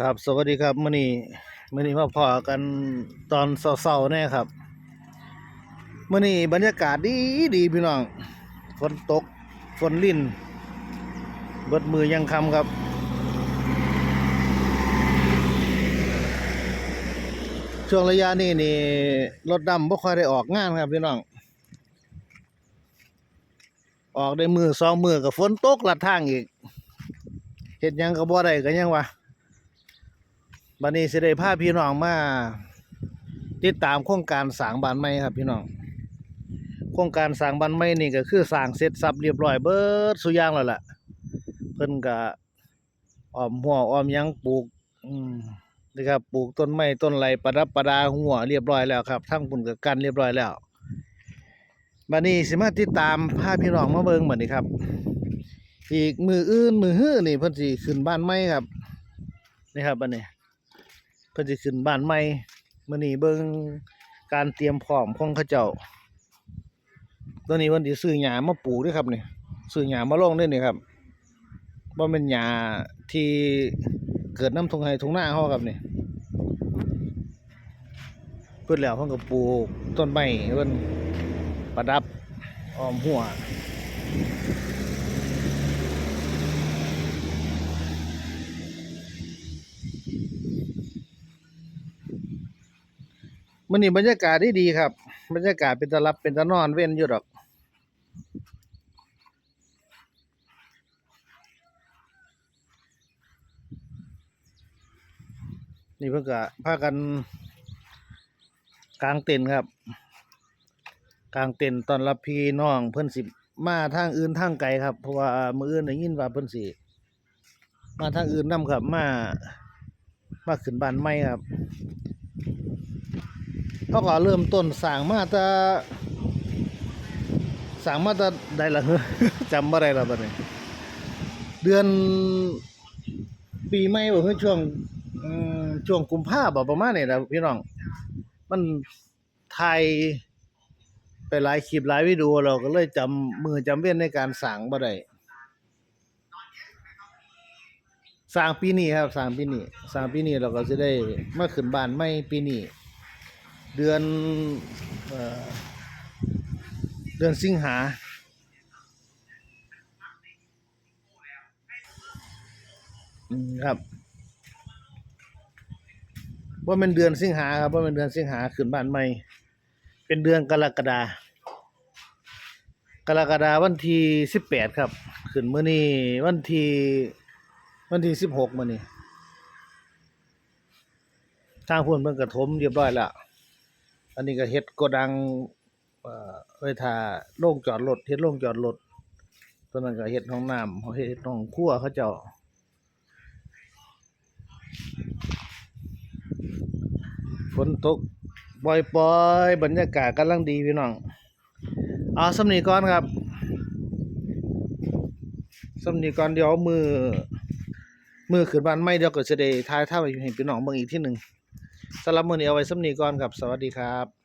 ครับสวัสดีครับมื้อนี้มื้อนี้มาพอกันตอนเช้าๆแน่ครับมื้อนี้บรรยากาศดีดีพี่น้องฝนตกฝนลิ่นเบิดมือยังคำครับ ช่วงระยะนี้นี่รถดำบ่ค่อยได้ออกงานครับพี่น้อง ออกได้มือสองมือกับฝนตกลัดทางอีกเฮ็ดยังก็บ่ได้ก็ยังวะ บัดนี้สิได้พาพี่น้องมาติดตามโครงการสางบ้านใหม่ครับ พี่น้องโครงการสางบ้านใหม่นี่ก็คือสางเสร็จสับเรียบร้อยเบิดสุย่างแล้วล่ะ เพิ่นก็อ้อมหัวอ้อมยังปลูกนะครับปลูกต้นไม้ต้นไรประดับประดาหัวเรียบร้อยแล้วครับ ทั้งปุ่นก็กันเรียบร้อยแล้วบัดนี้สิมาติดตามพาพี่น้องมาเบิ่งบัดนี้ครับอีกมืออื่นมือฮื้อนี่เพิ่นสิขึ้นบ้านใหม่ครับนี่ครับบัดนี้ เพิ่นสิขึ้นบ้านใหม่มื้อนี้เบิ่งการเตรียมพร้อมของเขาเจ้าตัวนี้เพิ่นสิซื้อหญ้ามาปลูกด้วยครับนี่ซื้อหญ้ามาลงด้วยนี่ครับบ่แม่นหญ้าที่เกิดน้ำทงไร่ทุ่งนาเฮาครับนี่เพิ่นแล้วเพิ่นก็ปลูกต้นไม้เพิ่นประดับอ้อมหัว มื้อนี้บรรยากาศดีดีครับ บรรยากาศเป็นตะรับเป็นตะนอนเว้นอยู่ดอกนี่เพิ่นก็พากันกางเต็นครับกางเต็นตอนรับพี่น้องเพิ่นสิมาทางอื่นทางไกลครับเพราะว่ามืออื่นได้ยินว่าเพิ่นสิมาทางอื่นนํครับมามาขึ้นบ้านใหม่ครับ เขาก็เริ่มต้นสร้างมาแต่สร้างมาแต่ใดละเฮ้อจำบ่ได้แล้วบัดนี้ เดือนปีใหม่บ่คือช่วงช่วงกุมภาพันธ์บ่ประมาณนี้แหละพี่น้อง มันถ่ายไปหลายคลิปหลายวิดีโอเราก็เลยจำมือจำเว้นในการสร้างบ่ได้สร้างปีนี้ครับสร้างปีนี้สร้างปีนี้เราก็สิได้มาขึ้นบ้านใหม่ปีนี้ เดือนเดือนสิงหาอืมครับว่าเป็นเดือนสิงหาครับว่าเป็นเดือนสิงหาขึ้นบ้านใหม่ เป็นเดือนกรกฎากรกฎาวันที่สิบแปดครับ ขึ้นเมื้อนี้วันที่วันที่สิบหกมื้อนี้ทางพุ่นเพิ่นกระถมเรียบร้อยแล้ว อันนี้ก็เฮ็ดโกดังเอ่อไว้ท่าโรงจอดรถเฮ็ดโรงจอดรถตัวนั้นก็เฮ็ดห้องน้ำเขาเฮ็ดห้องครัวเขาเจ้าฝนตกปล่อยๆบรรยากาศกำลังดีพี่น้องเอาสำนีก่อนครับสำนีก่อนเดี๋ยวมือมือขึ้นบ้านไม่เดี๋ยวก็จะได้ทายท่าไปให้พี่น้องเบิ่งอีกที่หนึ่ง สำหรับมื้อนี้เอาไว้สำนีก่อนครับ สวัสดีครับ